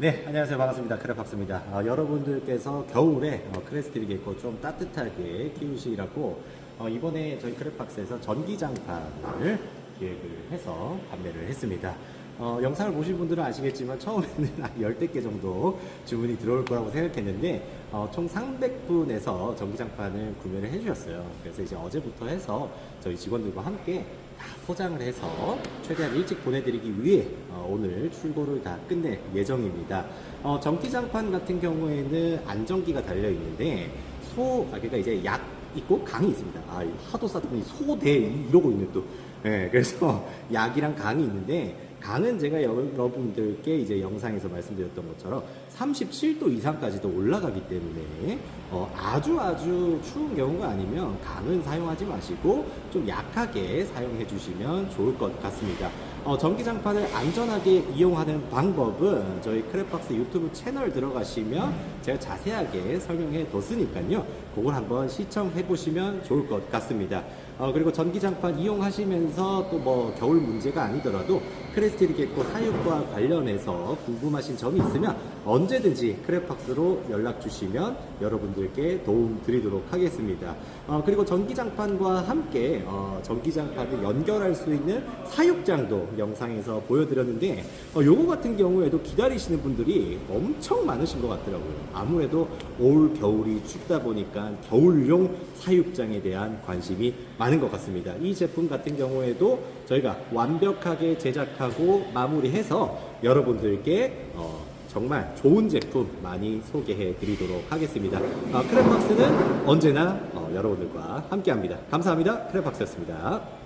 네, 안녕하세요. 반갑습니다. 크레팍스입니다. 어, 여러분들께서 겨울에 어, 크레스트리겠고 좀 따뜻하게 키우시라고 어, 이번에 저희 크레팍스에서 전기장판을 기획을 해서 판매를 했습니다. 어, 영상을 보신 분들은 아시겠지만 처음에는 한 10대 개 정도 주문이 들어올 거라고 생각했는데 어, 총 300분에서 전기장판을 구매를 해주셨어요. 그래서 이제 어제부터 해서 저희 직원들과 함께 다 포장을 해서 최대한 일찍 보내드리기 위해 어, 오늘 출고를 다 끝낼 예정입니다. 어, 전기장판 같은 경우에는 안전기가 달려 있는데 소, 아, 그러니까 이제 약 있고 강이 있습니다. 아, 하도 쌌더니 소대 이러고 있는 또. 예, 그래서 약이랑 강이 있는데 강은 제가 여러분들께 이제 영상에서 말씀드렸던 것처럼 37도 이상까지도 올라가기 때문에 어, 아주 아주 추운 경우가 아니면 강은 사용하지 마시고 좀 약하게 사용해 주시면 좋을 것 같습니다. 어, 전기장판을 안전하게 이용하는 방법은 저희 크랩박스 유튜브 채널 들어가시면 제가 자세하게 설명해 뒀으니까요. 그걸 한번 시청해 보시면 좋을 것 같습니다. 어, 그리고 전기장판 이용하시면서 또 뭐 겨울 문제가 아니더라도 크레스티리겠고 사육과 관련해서 궁금하신 점이 있으면 언제든지 크랩박스로 연락 주시면 여러분들께 도움 드리도록 하겠습니다. 어, 그리고 전기장판과 함께 어, 전기장판을 연결할 수 있는 사육장도 영상에서 보여드렸는데 어, 요거 같은 경우에도 기다리시는 분들이 엄청 많으신 것 같더라고요. 아무래도 올 겨울이 춥다 보니까 겨울용 사육장에 대한 관심이 많은 것 같습니다. 이 제품 같은 경우에도 저희가 완벽하게 제작하고 마무리해서 여러분들께 어, 정말 좋은 제품 많이 소개해 드리도록 하겠습니다. 어, 크랩박스는 언제나 어, 여러분들과 함께 합니다. 감사합니다. 크랩박스였습니다.